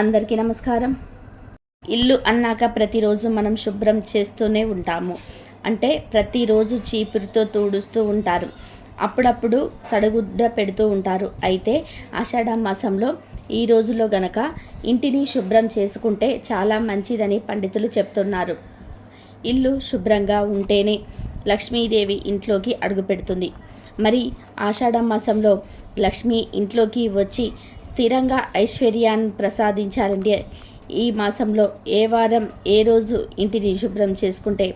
అందరికీ నమస్కారం. ఇల్లు అన్నాక ప్రతిరోజు మనం శుభ్రం చేస్తూనే ఉంటాము. అంటే ప్రతిరోజు చీపురుతో తుడుస్తూ ఉంటారు. అప్పుడప్పుడు తడుగుడ్డ పెడుతూ ఉంటారు. అయితే ఆషాఢ మాసంలో ఈ రోజులో గనక ఇంటిని శుభ్రం చేసుకుంటే చాలా మంచిదని పండితులు చెప్తున్నారు. ఇల్లు శుభ్రంగా ఉంటేనే లక్ష్మీదేవి ఇంట్లోకి అడుగుపెడుతుంది మరి ఆషాఢ మాసంలో లక్ష్మి ఇంట్లోకి వచ్చి స్థిరంగా ఐశ్వర్యాన్ని ప్రసాదించారండి ఈ మాసంలో ఏ వారం ఏ రోజు ఇంటిని శుభ్రం చేసుకుంటే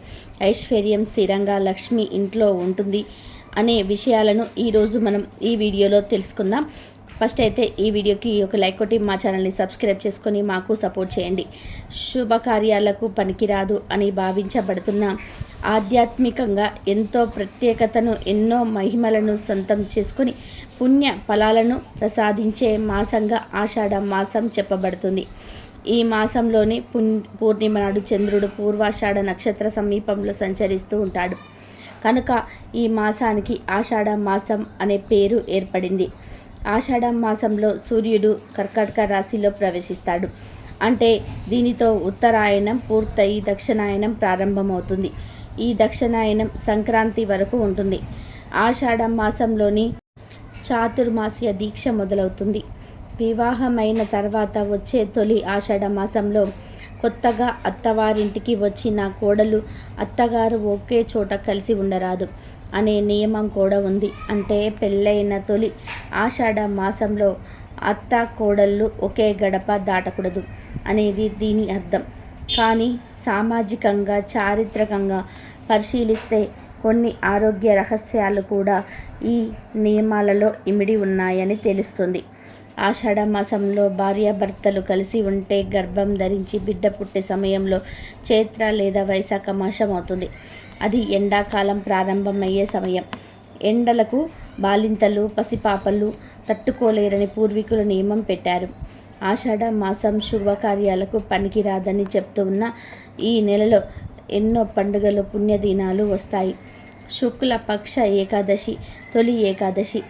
ఐశ్వర్యం స్థిరంగా లక్ష్మి ఇంట్లో ఉంటుంది అనే విషయాలను ఈరోజు మనం ఈ వీడియోలో తెలుసుకుందాం. ఫస్ట్ అయితే ఈ వీడియోకి ఒక లైక్ కొట్టి మా ఛానల్ని సబ్స్క్రైబ్ చేసుకొని మాకు సపోర్ట్ చేయండి. శుభకార్యాలకు పనికిరాదు అని భావించబడుతున్న ఆధ్యాత్మికంగా ఎంతో ప్రత్యేకతను ఎన్నో మహిమలను సొంతం చేసుకుని పుణ్య ఫలాలను ప్రసాదించే మాసంగా ఆషాఢ మాసం చెప్పబడుతుంది. ఈ మాసంలోని పుణ్ పూర్ణిమ నాడు చంద్రుడు పూర్వాషాఢ నక్షత్ర సమీపంలో సంచరిస్తూ ఉంటాడు. కనుక ఈ మాసానికి ఆషాఢ మాసం అనే పేరు ఏర్పడింది. ఆషాఢ మాసంలో సూర్యుడు కర్కాటక రాశిలో ప్రవేశిస్తాడు. అంటే దీనితో ఉత్తరాయణం పూర్తయి దక్షిణాయనం ప్రారంభమవుతుంది. ఈ దక్షిణాయనం సంక్రాంతి వరకు ఉంటుంది. ఆషాఢ మాసంలోని చాతుర్మాస్య దీక్ష మొదలవుతుంది. వివాహమైన తర్వాత వచ్చే తొలి ఆషాఢ మాసంలో కొత్తగా అత్తవారింటికి వచ్చిన కోడలు అత్తగారు ఒకే చోట కలిసి ఉండరాదు. అనే నియమం కూడా ఉంది. అంటే పెళ్ళైన తొలి ఆషాఢ మాసంలో అత్త కోడళ్ళు ఒకే గడప దాటకూడదు అనేది దీని అర్థం. కానీ సామాజికంగా చారిత్రకంగా పరిశీలిస్తే కొన్ని ఆరోగ్య రహస్యాలు కూడా ఈ నియమాలలో ఇమిడి ఉన్నాయని తెలుస్తుంది. ఆషాఢ మాసంలో భార్యాభర్తలు కలిసి ఉంటే గర్భం ధరించి బిడ్డ పుట్టే సమయంలో చైత్ర లేదా వైశాఖ మాసం అవుతుంది. అది ఎండాకాలం ప్రారంభమయ్యే సమయం. ఎండలకు బాలింతలు పసిపాపలు తట్టుకోలేరని పూర్వీకులు నియమం పెట్టారు. ఆషాఢ మాసం శుభకార్యాలకు పనికిరాదని చెప్తూ ఉన్న ఈ నెలలో ఎన్నో పండుగలు పుణ్యదినాలు వస్తాయి. శుక్ల పక్ష ఏకాదశి తొలి ఏకాదశి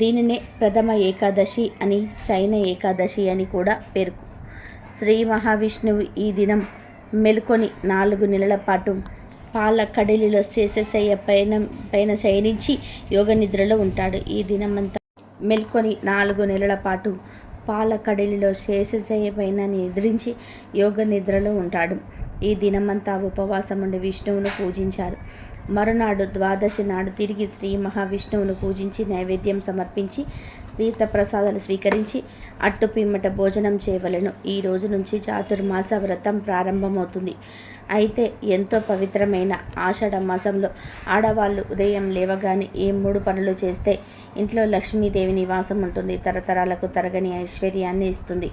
దీనినే ప్రథమ ఏకాదశి అని సైన ఏకాదశి అని కూడా పేరు. శ్రీ మహావిష్ణువు ఈ దినం మెలుకొని నాలుగు నెలల పాటు పాల కడలిలో శేషశయ్య పైన పైన శయనించి యోగ నిద్రలో ఉంటాడు. ఈ దినమంతా మెల్కొని నాలుగు నెలల పాటు పాల కడలిలో శేషశయ్య పైన నిద్రించి యోగ నిద్రలో ఉంటాడు. ఈ దినమంతా ఉపవాసం ఉండి విష్ణువును పూజించారు. మరునాడు ద్వాదశి నాడు తిరిగి శ్రీ మహావిష్ణువును పూజించి నైవేద్యం సమర్పించి తీర్థప్రసాదాలు స్వీకరించి అట్టు పిమ్మట భోజనం చేయవలను. ఈ రోజు నుంచి చాతుర్మాస వ్రతం ప్రారంభమవుతుంది. అయితే ఎంతో పవిత్రమైన ఆషాఢ మాసంలో ఆడవాళ్ళు ఉదయం లేవగానే ఏ మూడు పనులు చేస్తే ఇంట్లో లక్ష్మీదేవి నివాసం ఉంటుంది. తరతరాలకు తరగని ఐశ్వర్యాన్ని ఇస్తుంది.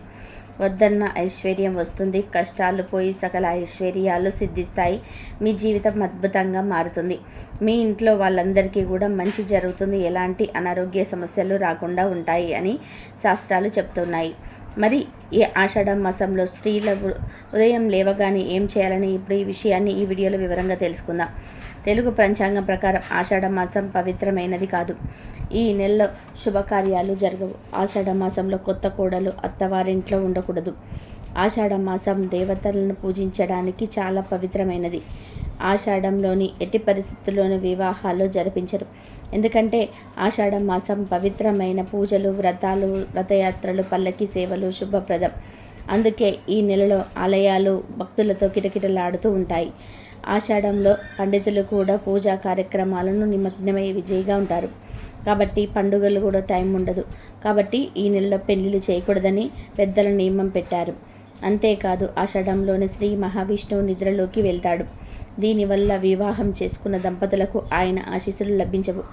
వద్దన్న ఐశ్వర్యం వస్తుంది. కష్టాలు పోయి సకల ఐశ్వర్యాలు సిద్ధిస్తాయి. మీ జీవితం అద్భుతంగా మారుతుంది. మీ ఇంట్లో వాళ్ళందరికీ కూడా మంచి జరుగుతుంది. ఎలాంటి అనారోగ్య సమస్యలు రాకుండా ఉంటాయి అని శాస్త్రాలు చెప్తున్నాయి. మరి ఈ ఆషాఢ మాసంలో స్త్రీల ఉదయం లేవగానే ఏం చేయాలని ఇప్పుడు ఈ విషయాన్ని ఈ వీడియోలో వివరంగా తెలుసుకుందాం. తెలుగు పంచాంగం ప్రకారం ఆషాఢ మాసం పవిత్రమైనది కాదు. ఈ నెలలో శుభకార్యాలు జరగవు. ఆషాఢ మాసంలో కొత్త కోడలు అత్తవారింట్లో ఉండకూడదు. ఆషాఢ మాసం దేవతలను పూజించడానికి చాలా పవిత్రమైనది. ఆషాఢంలోని ఎట్టి పరిస్థితుల్లోనూ వివాహాలు జరిపించరు. ఎందుకంటే ఆషాఢ మాసం పవిత్రమైన పూజలు వ్రతాలు రథయాత్రలు పల్లకి సేవలు శుభప్రదం. అందుకే ఈ నెలలో ఆలయాలు భక్తులతో కిటకిటలాడుతూ ఉంటాయి. ఆషాఢంలో పండితులు కూడా పూజా కార్యక్రమాలను నిమగ్నమై విజయిగా ఉంటారు. కాబట్టి పండుగలు కూడా టైం ఉండదు. కాబట్టి ఈ నెలలో పెళ్ళిళ్ళు చేయకూడదని పెద్దల నియమం పెట్టారు. అంతేకాదు ఆషాఢంలోని శ్రీ మహావిష్ణువు నిద్రలోకి వెళ్తాడు. దీనివల్ల వివాహం చేసుకున్న దంపతులకు ఆయన ఆశీస్సులు లభించవు.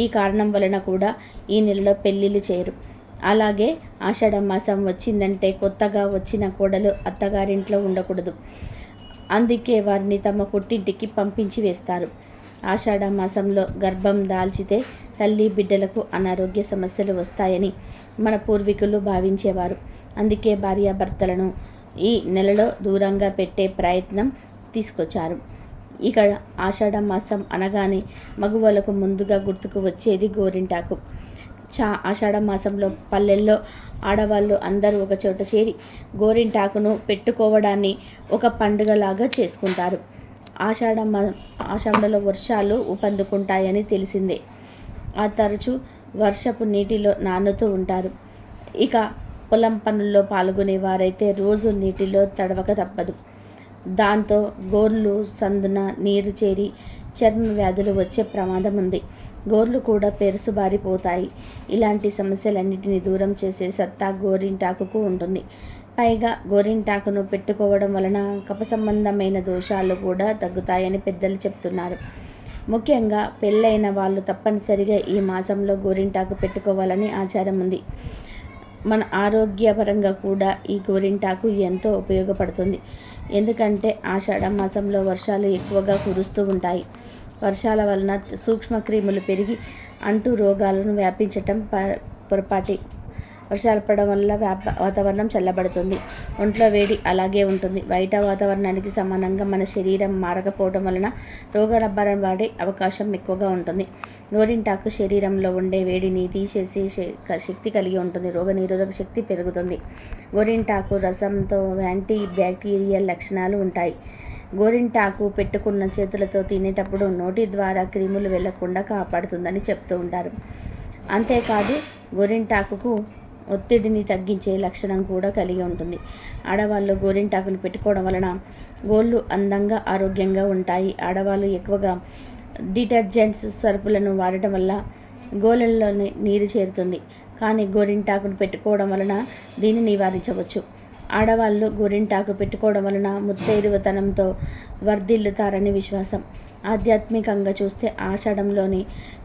ఈ కారణం వలన కూడా ఈ నెలలో పెళ్ళిళ్ళు చేయరు. అలాగే ఆషాఢ మాసం వచ్చిందంటే కొత్తగా వచ్చిన కోడలు అత్తగారింట్లో ఉండకూడదు. అందుకే వారిని తమ పుట్టింటికి పంపించి వేస్తారు. ఆషాఢ మాసంలో గర్భం దాల్చితే తల్లి బిడ్డలకు అనారోగ్య సమస్యలు వస్తాయని మన పూర్వీకులు భావించేవారు. అందుకే భార్యాభర్తలను ఈ నెలలో దూరంగా పెట్టే ప్రయత్నం తీసుకొచ్చారు. ఇక ఆషాఢ మాసం అనగానే మగువలకు ముందుగా గుర్తుకు వచ్చేది గోరింటాకు. చా ఆషాఢ మాసంలో పల్లెల్లో ఆడవాళ్ళు అందరూ ఒక చోట చేరి గోరింటాకును పెట్టుకోవడాన్ని ఒక పండుగలాగా చేసుకుంటారు. ఆషాఢ మా ఆషాఢంలో వర్షాలు ఊపందుకుంటాయని తెలిసిందే. ఆ తరచూ వర్షపు నీటిలో నానుతూ ఉంటారు. ఇక పొలం పనుల్లో పాల్గొనే వారైతే రోజు నీటిలో తడవక తప్పదు. దాంతో గోర్లు సందున నీరు చేరి చర్మ వ్యాధులు వచ్చే ప్రమాదం ఉంది. గోర్లు కూడా పెరుసుబారిపోతాయి ఇలాంటి సమస్యలన్నిటిని దూరం చేసే సత్తా గోరింటాకుకు ఉంటుంది. పైగా గోరింటాకును పెట్టుకోవడం వలన కప సంబంధమైన దోషాలు కూడా తగ్గుతాయని పెద్దలు చెప్తున్నారు. ముఖ్యంగా పెళ్ళైన వాళ్ళు తప్పనిసరిగా ఈ మాసంలో గోరింటాకు పెట్టుకోవాలని ఆచారం ఉంది. మన ఆరోగ్యపరంగా కూడా ఈ గోరింటాకు ఎంతో ఉపయోగపడుతుంది. ఎందుకంటే ఆషాఢ మాసంలో వర్షాలు ఎక్కువగా కురుస్తూ ఉంటాయి. వర్షాల వలన సూక్ష్మక్రిములు పెరిగి అంటు రోగాలను వ్యాపించటం పొరపాటి. వర్షాలు పడడం వల్ల వ్యాప వాతావరణం చల్లబడుతుంది. ఒంట్లో వేడి అలాగే ఉంటుంది. బయట వాతావరణానికి సమానంగా మన శరీరం మారకపోవడం వలన రోగాల బారిన పడే అవకాశం ఎక్కువగా ఉంటుంది. గోరింటాకు శరీరంలో ఉండే వేడిని తీసేసి శక్తి కలిగి ఉంటుంది. రోగ నిరోధక శక్తి పెరుగుతుంది. గోరింటాకు రసంతో యాంటీ బ్యాక్టీరియల్ లక్షణాలు ఉంటాయి. గోరింటాకు పెట్టుకున్న చేతులతో తినేటప్పుడు నోటి ద్వారా క్రిములు వెళ్ళకుండా కాపాడుతుందని చెప్తూ ఉంటారు. అంతేకాదు గోరింటాకుకు ఒత్తిడిని తగ్గించే లక్షణం కూడా కలిగి ఉంటుంది. ఆడవాళ్ళు గోరింటాకును పెట్టుకోవడం వలన గోళ్ళు అందంగా ఆరోగ్యంగా ఉంటాయి. ఆడవాళ్ళు ఎక్కువగా డిటర్జెంట్స్ సరుపులను వాడటం వల్ల గోళ్ళల్లోనే నీరు చేరుతుంది. కానీ గోరింటాకును పెట్టుకోవడం వలన దీన్ని నివారించవచ్చు. ఆడవాళ్ళు గోరింటాకు పెట్టుకోవడం వలన ముత్తైదువతనంతో వర్ధిల్లుతారని విశ్వాసం. ఆధ్యాత్మికంగా చూస్తే ఆషాఢంలోని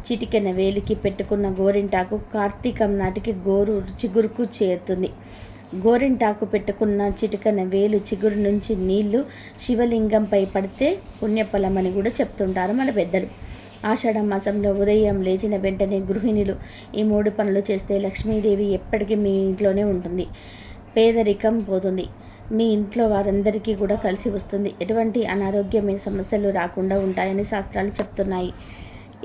చిటికెన వేలికి పెట్టుకున్న గోరింటాకు కార్తీకం నాటికి గోరు చిగురుకు చేరుతుంది. గోరింటాకు పెట్టుకున్న చిటికన వేలు చిగురు నుంచి నీళ్ళు శివలింగంపై పడితే పుణ్యఫలమని కూడా చెప్తుంటారు మన పెద్దలు. ఆషాఢ మాసంలో ఉదయం లేచిన వెంటనే గృహిణులు ఈ మూడు పనులు చేస్తే లక్ష్మీదేవి ఎప్పటికీ మీ ఇంట్లోనే ఉంటుంది. పేదరికం పోతుంది. మీ ఇంట్లో వారందరికీ కూడా కలిసి వస్తుంది. ఎటువంటి అనారోగ్యమైన సమస్యలు రాకుండా ఉంటాయని శాస్త్రాలు చెప్తున్నాయి.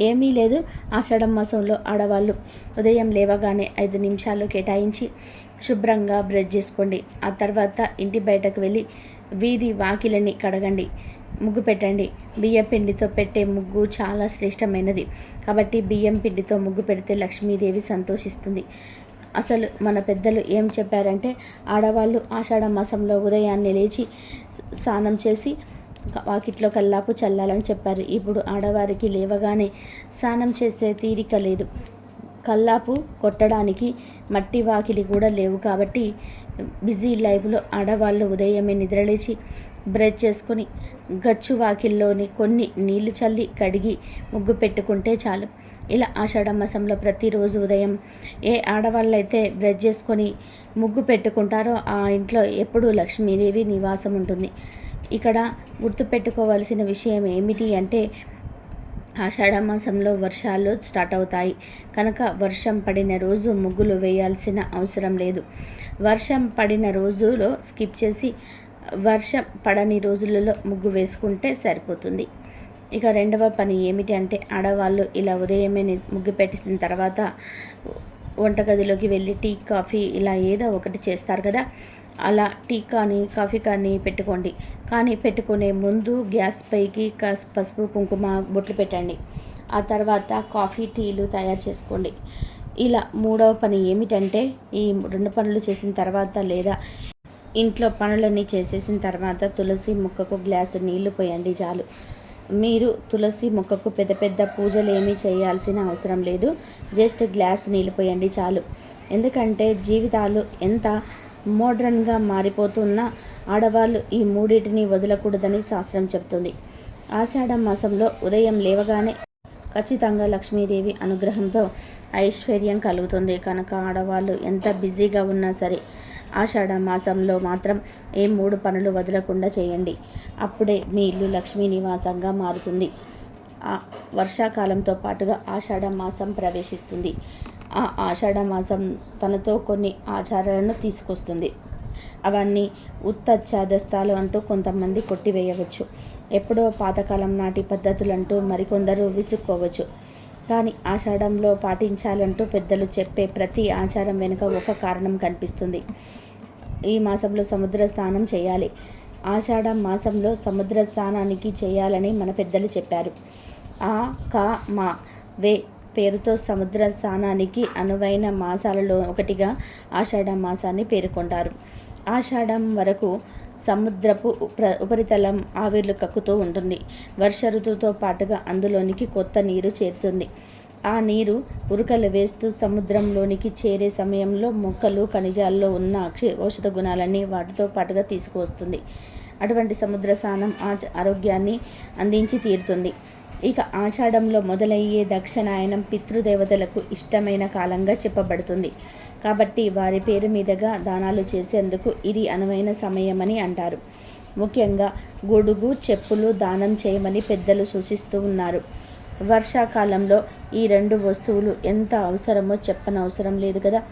ఏమీ లేదు. ఆషాఢ మాసంలో ఆడవాళ్ళు ఉదయం లేవగానే ఐదు నిమిషాలు కేటాయించి శుభ్రంగా బ్రష్ చేసుకోండి. ఆ తర్వాత ఇంటి బయటకు వెళ్ళి వీధి వాకిలని కడగండి. ముగ్గు పెట్టండి. బియ్యం పిండితో పెట్టే ముగ్గు చాలా శ్రేష్టమైనది. కాబట్టి బియ్యం పిండితో ముగ్గు పెడితే లక్ష్మీదేవి సంతోషిస్తుంది. అసలు మన పెద్దలు ఏం చెప్పారంటే ఆడవాళ్ళు ఆషాఢ మాసంలో ఉదయాన్నే లేచి స్నానం చేసి వాకిట్లో కల్లాపు చల్లాలని చెప్పారు. ఇప్పుడు ఆడవారికి లేవగానే స్నానం చేసే తీరిక లేదు. కల్లాపు కొట్టడానికి మట్టి వాకిలి కూడా లేవు కాబట్టి బిజీ లైఫ్లో ఆడవాళ్ళు ఉదయమే నిద్రలేచి బ్రష్ చేసుకొని గచ్చు వాకిల్లోని కొన్ని నీళ్ళు చల్లి కడిగి ముగ్గు పెట్టుకుంటే చాలు. ఇలా ఆషాఢ మాసంలో ప్రతిరోజు ఉదయం ఏ ఆడవాళ్ళైతే బ్రష్ చేసుకొని ముగ్గు పెట్టుకుంటారో ఆ ఇంట్లో ఎప్పుడూ లక్ష్మీదేవి నివాసం ఉంటుంది. ఇక్కడ గుర్తుపెట్టుకోవాల్సిన విషయం ఏమిటి అంటే ఆషాఢ మాసంలో వర్షాలు స్టార్ట్ అవుతాయి. కనుక వర్షం పడిన రోజు ముగ్గులు వేయాల్సిన అవసరం లేదు. వర్షం పడిన రోజులో స్కిప్ చేసి వర్షం పడని రోజులలో ముగ్గు వేసుకుంటే సరిపోతుంది. ఇక రెండవ పని ఏమిటి అంటే ఆడవాళ్ళు ఇలా ఉదయమే ముగ్గు పెట్టేసిన తర్వాత వంటగదిలోకి వెళ్ళి టీ కాఫీ ఇలా ఏదో ఒకటి చేస్తారు కదా. అలా టీ కానీ కాఫీ కానీ పెట్టుకోండి. కానీ పెట్టుకునే ముందు గ్యాస్ పైకి పసుపు కుంకుమ బొట్లు పెట్టండి. ఆ తర్వాత కాఫీ టీలు తయారు చేసుకోండి. ఇలా మూడవ పని ఏమిటంటే ఈ రెండు పనులు చేసిన తర్వాత లేదా ఇంట్లో పనులన్నీ చేసేసిన తర్వాత తులసి మొక్కకు గ్లాసు నీళ్ళు పోయండి చాలు. మీరు తులసి మొక్కకు పెద్ద పెద్ద పూజలు ఏమీ చేయాల్సిన అవసరం లేదు. జస్ట్ గ్లాస్ నీళ్ళు పోయండి చాలు. ఎందుకంటే జీవితాలు ఎంత మోడ్రన్గా మారిపోతున్న ఆడవాళ్ళు ఈ మూడింటిని వదలకూడదని శాస్త్రం చెప్తుంది. ఆషాఢ మాసంలో ఉదయం లేవగానే ఖచ్చితంగా లక్ష్మీదేవి అనుగ్రహంతో ఐశ్వర్యం కలుగుతుంది. కనుక ఆడవాళ్ళు ఎంత బిజీగా ఉన్నా సరే ఆషాఢ మాసంలో మాత్రం ఏ మూడు పనులు వదలకుండా చేయండి. అప్పుడే మీ ఇల్లు లక్ష్మీ నివాసంగా మారుతుంది. ఆ వర్షాకాలంతో పాటుగా ఆషాఢ మాసం ప్రవేశిస్తుంది. ఆ ఆషాఢ మాసం తనతో కొన్ని ఆచారాలను తీసుకొస్తుంది. అవన్నీ ఉత్తచ్చాదస్తాలు అంటూ కొంతమంది కొట్టివేయవచ్చు. ఎప్పుడో పాతకాలం నాటి పద్ధతులంటూ మరికొందరు విసుక్కోవచ్చు. కానీ ఆషాఢంలో పాటించాలంటూ పెద్దలు చెప్పే ప్రతి ఆచారం వెనుక ఒక కారణం కనిపిస్తుంది. ఈ మాసంలో సముద్ర స్నానం చేయాలి. ఆషాఢ మాసంలో సముద్ర స్నానానికి చేయాలని మన పెద్దలు చెప్పారు. ఆ కా మా వే పేరుతో సముద్ర స్నానానికి అనువైన మాసాలలో ఒకటిగా ఆషాఢ మాసాన్ని పేర్కొంటారు. ఆషాఢం వరకు సముద్రపు ఉపరితలం ఆవిర్లు కక్కుతూ ఉంటుంది. వర్ష ఋతువుతో పాటుగా అందులోనికి కొత్త నీరు చేరుతుంది. ఆ నీరు ఉరుకలు వేస్తూ సముద్రంలోనికి చేరే సమయంలో మొక్కలు ఖనిజాల్లో ఉన్న ఔషధ గుణాలన్నీ వాటితో పాటుగా తీసుకువస్తుంది. అటువంటి సముద్ర స్నానం ఆరోగ్యాన్ని అందించి తీరుతుంది. ఇక ఆషాఢంలో మొదలయ్యే దక్షిణాయనం పితృదేవతలకు ఇష్టమైన కాలంగా చెప్పబడుతుంది. కాబట్టి వారి పేరు మీదుగా దానాలు చేసేందుకు ఇది అనువైన సమయమని అంటారు. ముఖ్యంగా గొడుగు చెప్పులు దానం చేయమని పెద్దలు సూచిస్తూ ఉన్నారు. వర్షాకాలంలో ఈ రెండు వస్తువులు ఎంత అవసరమో చెప్పనవసరం లేదు కదా.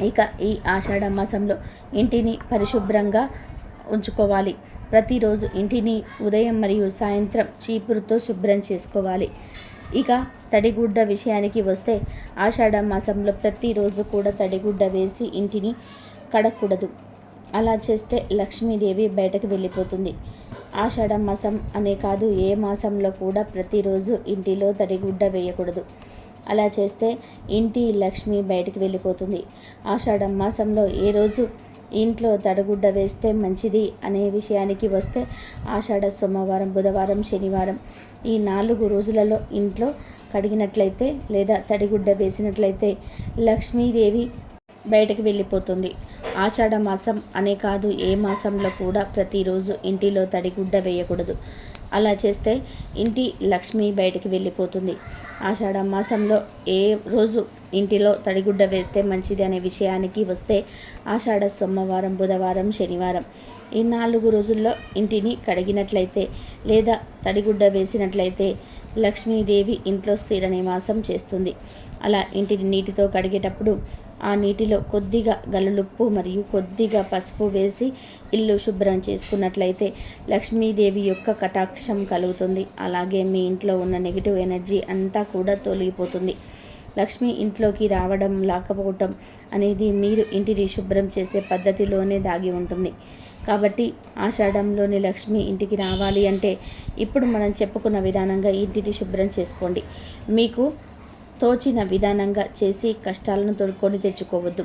ఇక ఈ ఆషాఢ మాసంలో ఇంటిని పరిశుభ్రంగా ఉంచుకోవాలి. ప్రతిరోజు ఇంటిని ఉదయం మరియు సాయంత్రం చీపురుతో శుభ్రం చేసుకోవాలి. ఇక తడిగుడ్డ విషయానికి వస్తే ఆషాఢ మాసంలో ప్రతిరోజు కూడా తడిగుడ్డ వేసి ఇంటిని కడకూడదు అలా చేస్తే లక్ష్మీదేవి బయటకు వెళ్ళిపోతుంది. ఆషాఢ మాసం అనే కాదు ఏ మాసంలో కూడా ప్రతిరోజు ఇంటిలో తడిగుడ్డ వేయకూడదు. అలా చేస్తే ఇంటి లక్ష్మి బయటకు వెళ్ళిపోతుంది. ఆషాఢ మాసంలో ఏ రోజు ఇంట్లో తడగుడ్డ వేస్తే మంచిది అనే విషయానికి వస్తే ఆషాఢ సోమవారం బుధవారం శనివారం ఈ నాలుగు రోజులలో ఇంట్లో కడిగినట్లయితే లేదా తడిగుడ్డ వేసినట్లయితే లక్ష్మీదేవి బయటకు వెళ్ళిపోతుంది. ఆషాఢ మాసం అనే కాదు ఏ మాసంలో కూడా ప్రతిరోజు ఇంటిలో తడిగుడ్డ వేయకూడదు. అలా చేస్తే ఇంటి లక్ష్మి బయటకు వెళ్ళిపోతుంది. ఆషాఢ మాసంలో ఏ రోజు ఇంటిలో తడిగుడ్డ వేస్తే మంచిది అనే విషయానికి వస్తే ఆషాఢ సోమవారం బుధవారం శనివారం ఈ నాలుగు రోజుల్లో ఇంటిని కడిగినట్లయితే లేదా తడిగుడ్డ వేసినట్లయితే లక్ష్మీదేవి ఇంట్లో స్థిర నివాసం చేస్తుంది. అలా ఇంటిని నీటితో కడిగేటప్పుడు ఆ నీటిలో కొద్దిగా గలులుప్పు మరియు కొద్దిగా పసుపు వేసి ఇల్లు శుభ్రం చేసుకున్నట్లయితే లక్ష్మీదేవి యొక్క కటాక్షం కలుగుతుంది. అలాగే మీ ఇంట్లో ఉన్న నెగిటివ్ ఎనర్జీ అంతా కూడా తొలగిపోతుంది. లక్ష్మి ఇంట్లోకి రావడం లేకపోవటం అనేది మీరు ఇంటిని శుభ్రం చేసే పద్ధతిలోనే దాగి ఉంటుంది. కాబట్టి ఆషాఢంలోని లక్ష్మి ఇంటికి రావాలి అంటే ఇప్పుడు మనం చెప్పుకున్న విధానంగా ఇంటిని శుభ్రం చేసుకోండి. మీకు తోచిన విధానంగా చేసి కష్టాలను తొడుక్కొని తెచ్చుకోవద్దు.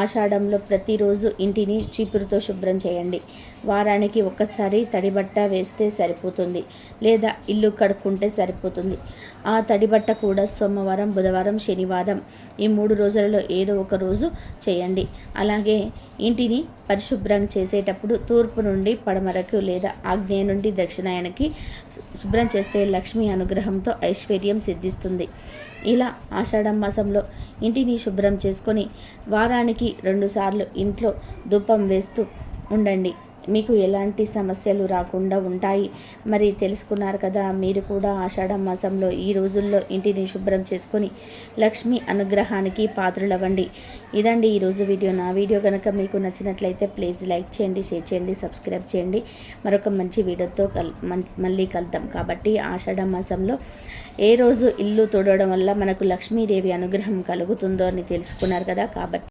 ఆషాఢంలో ప్రతిరోజు ఇంటిని చీపురుతో శుభ్రం చేయండి. వారానికి ఒక్కసారి తడిబట్ట వేస్తే సరిపోతుంది లేదా ఇల్లు కడుక్కుంటే సరిపోతుంది. ఆ తడిబట్ట కూడా సోమవారం బుధవారం శనివారం ఈ మూడు రోజులలో ఏదో ఒక రోజు చేయండి. అలాగే ఇంటిని పరిశుభ్రం చేసేటప్పుడు తూర్పు నుండి పడమరకు లేదా ఆగ్నేయ నుండి దక్షిణాయనకి శుభ్రం చేస్తే లక్ష్మీ అనుగ్రహంతో ఐశ్వర్యం సిద్ధిస్తుంది. ఇలా ఆషాఢ మాసంలో ఇంటిని శుభ్రం చేసుకొని వారానికి రెండుసార్లు ఇంట్లో ధూపం వేస్తూ ఉండండి. మీకు ఎలాంటి సమస్యలు రాకుండా ఉంటాయి. మరి తెలుసుకున్నారు కదా మీరు కూడా ఆషాఢ మాసంలో ఈ రోజుల్లో ఇంటిని శుభ్రం చేసుకొని లక్ష్మి అనుగ్రహానికి పాత్రులవ్వండి. ఇదండి ఈరోజు వీడియో. నా వీడియో కనుక మీకు నచ్చినట్లయితే ప్లీజ్ లైక్ చేయండి షేర్ చేయండి సబ్స్క్రైబ్ చేయండి. మరొక మంచి వీడియోతో కల్ మళ్ళీ కలుద్దాం. కాబట్టి ఆషాఢ మాసంలో ఏ రోజు ఇల్లు తోడవడం వల్ల మనకు లక్ష్మీదేవి అనుగ్రహం కలుగుతుందో అని తెలుసుకున్నారు కదా. కాబట్టి